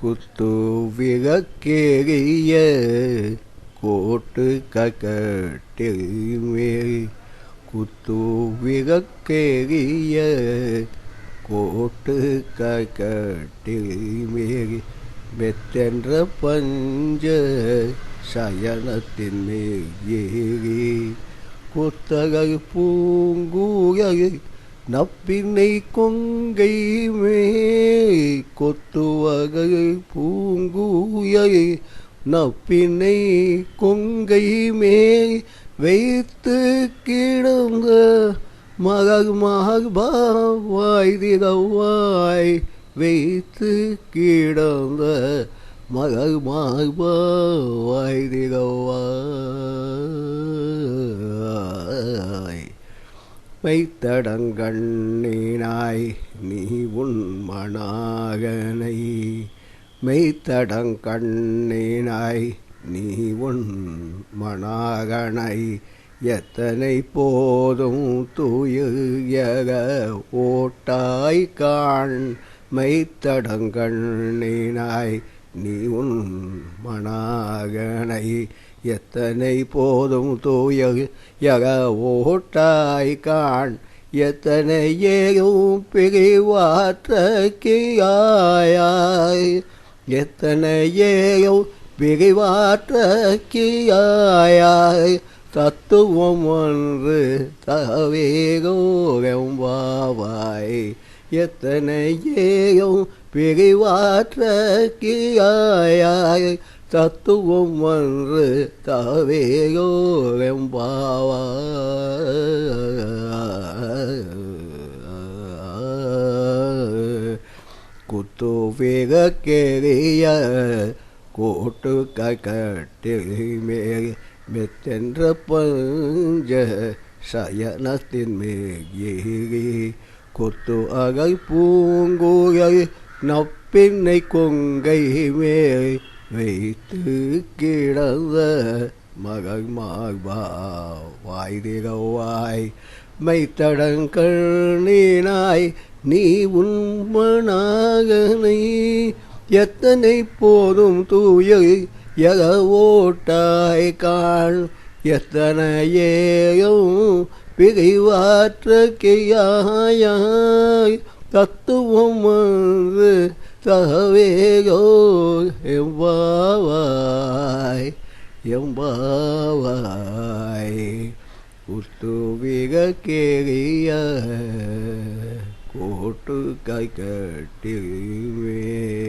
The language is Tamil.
குத்து விளக்கேறிய கோட்டு கட்டில் குத்து விளக்கேறிய கோட்டு கட்டில் மேரி மெத்தென்ற பஞ்ச சயனத்தின் மேல் ஏறி. குத்தகை பூங்கூயகை நப்பினை கொங்கை மே கொத்துவகை பூங்குயை நப்பினை கொங்கை மே வைத்து கிடந்த மகக் மகபாவாய் திகவாய் வைத்து கிடந்த மகக் மகபாவாய் திகவாய் மெய்த்தடங்கண்ணினாய் நீ உன் மணாகனை. மெய்த்தடங்கண்ணினாய் நீ உன் மணாகனை. எத்தனை போதும் தூயக ஓட்டாய் காண். மெய்த்தடங்கண்ணினாய் நீ உன் மணாகனை. எத்தனை போதும் தூயக ஓட்டாய் காண். எத்தனை ஏகும் பிரிவாற்றக்கியாய் எத்தனை ஏகும் பிரிவாற்றக்கியாய் தத்துவம் ஒன்று தவேகோகம்பாவாய் எத்தனை ஏகும் பிரிவாற்றக்கியாய் தத்துவம் ஒன்று தவேகோகம்பாவாய் குத்து வேக கேரிய கோட்டு கட்டில் மேல் மெத்தென்ற பஞ்ச சயனத்தின் மேகி கொத்து அகை பூங்குகை நப்பின்னை கொங்கை மேல் வைத்து கிடந்த மகள் மார்பா வாய்திகவாய் மைத்தடங்கள் நீனாய் நீ உண்மனாகனை எத்தனை போதும் தூய எக ஓட்டாய் காண். எத்தனையேயும் பிகைவாற்ற பிரிவாற்றக்கையாய் தத்துவம் வந்து Tahavego Yambawai Yambawai Ustuviga Kiriya kai Kaikatiwe